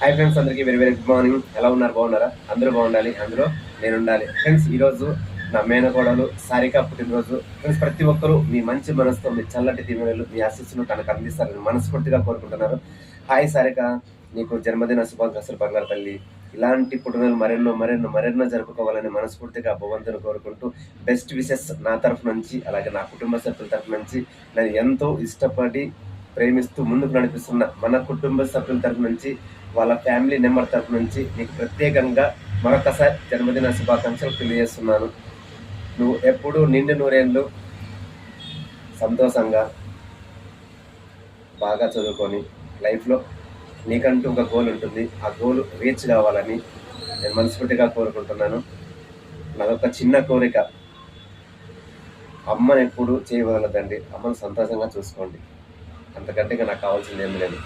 Hi friends అందరికీ very very good morning ఎలా ఉన్నారు? బాగున్నారా? అందరూ బాగుండాలి. అందులో నేను ఉండాలి ఫ్రెండ్స్ ఈరోజు నా మేనకోడలు సారిక పుట్టినరోజు. ఫ్రెండ్స్ ప్రతి ఒక్కరూ మీ మంచి మనసుతో మీ చల్లటి దీవెనలు మీ ఆశీస్సును తనకు అందిస్తారని మనస్ఫూర్తిగా కోరుకుంటున్నారు. హాయ్ సారిక నీకు జన్మదిన శుభాకాంక్షలు బంగారు తల్లి. ఇలాంటి పుట్టినరోజు మరెన్నో మరెన్నో మరెన్నో జరుపుకోవాలని మనస్ఫూర్తిగా భగవంతుని కోరుకుంటూ బెస్ట్ విషెస్ నా తరఫు నుంచి అలాగే నా కుటుంబ సభ్యుల తరఫు నుంచి నేను ఎంతో ఇష్టపడి ప్రేమిస్తూ ముందుకు నడిపిస్తున్న మన కుటుంబ సభ్యుల తరఫు నుంచి వాళ్ళ ఫ్యామిలీ నెంబర్ తరఫు నుంచి నీకు ప్రత్యేకంగా మరొకసారి జన్మదిన శుభాకాంక్షలు తెలియజేస్తున్నాను. నువ్వు ఎప్పుడూ నిండు నూరేళ్ళు సంతోషంగా బాగా చదువుకొని లైఫ్లో నీకంటూ ఒక గోల్ ఉంటుంది. ఆ గోల్ రీచ్ కావాలని నేను మనస్ఫూర్తిగా కోరుకుంటున్నాను. నాదొక చిన్న కోరిక. అమ్మ ఎప్పుడు చేయవదలదండి అమ్మను సంతోషంగా చూసుకోండి. అంతకంటే ఇంకా నాకు కావాల్సింది ఏమి లేదు.